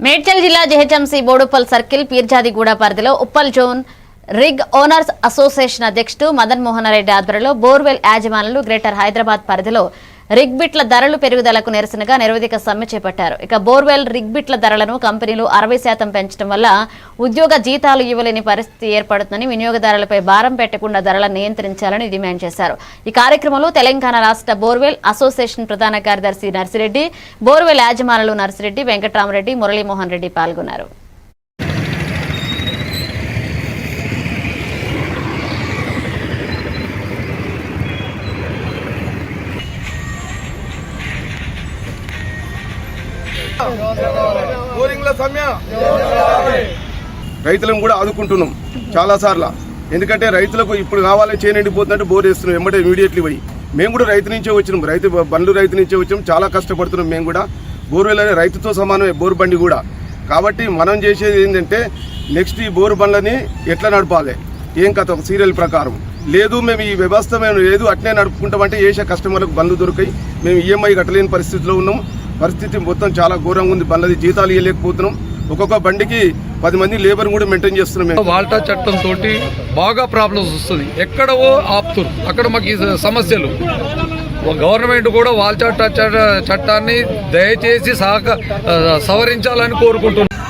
మేడ్చల్ జిల్లా GHMC Boduppal circle Peerzadiguda పరిధిలో Uppal zone rig owners association అధ్యక్షుడు మదన్ మోహన్ రెడ్డి ఆధ్వర్యంలో బోర్వెల్ యాజమానులు గ్రేటర్ హైదరాబాద్ పరిధిలో రిగ్బిట్ల ధరలు పెరుగుదలకు నిరసనగా నిరవధిక సమ్మె చేపట్టారు. ఇక బోర్వెల్ రిగ్బిట్ల ధరలను కంపెనీలు అరవై శాతం పెంచడం వల్ల ఉద్యోగ జీతాలు ఇవ్వలేని పరిస్థితి ఏర్పడుతుందని వినియోగదారులపై భారం పెట్టకుండా ధరలను నియంత్రించాలని డిమాండ్ చేశారు. ఈ కార్యక్రమంలో తెలంగాణ రాష్ట్ర బోర్వెల్ అసోసియేషన్ ప్రధాన కార్యదర్శి నర్సిరెడ్డి బోర్వెల్ యాజమానులు నర్సిరెడ్డి వెంకట్రామరెడ్డి మురళీమోహన్ రెడ్డి పాల్గొన్నారు. రైతులను కూడా ఆదుకుంటున్నాం చాలా సార్లు. ఎందుకంటే రైతులకు ఇప్పుడు కావాలి చేను ఎండిపోతుందంటే బోర్ వేస్తున్నాం. వెంబడే ఇమీడియట్లీ పోయి. మేము కూడా రైతు నుంచే వచ్చినాం. రైతు బండ్లు రైతు నుంచే వచ్చినాం. చాలా కష్టపడుతున్నాం మేము కూడా. బోర్వెల్ అనే రైతుతో సమానమే బోర్ బండి కూడా. కాబట్టి మనం చేసేది ఏంటంటే నెక్స్ట్ ఈ బోర్ బండ్లని ఎట్లా నడపాలి? ఏం కథ? సీరియల్ ప్రకారం. లేదు మేము ఈ వ్యవస్థ మేము లేదు అట్నే నడుపుకుంటామంటే ఏషియా కస్టమర్లకు బండ్లు దొరికాయి మేము ఈఎంఐ కట్టలేని పరిస్థితిలో ఉన్నాం. పరిస్థితి మొత్తం చాలా ఘోరంగా ఉంది. బండ్లది జీతాలు ఇవ్వలేకపోతున్నాం ఒక్కొక్క బండికి పది మంది లేబర్ కూడా మెయింటైన్ చేస్తున్నాం వాల్టా చట్టం తోటి బాగా ప్రాబ్లమ్స్ వస్తుంది. ఎక్కడవో ఆపుతురు. అక్కడ మాకు ఈ సమస్యలు. గవర్నమెంట్ కూడా వాల్చా చట్ట- చట్టాన్ని దయచేసి సహక సవరించాలని కోరుకుంటున్నాం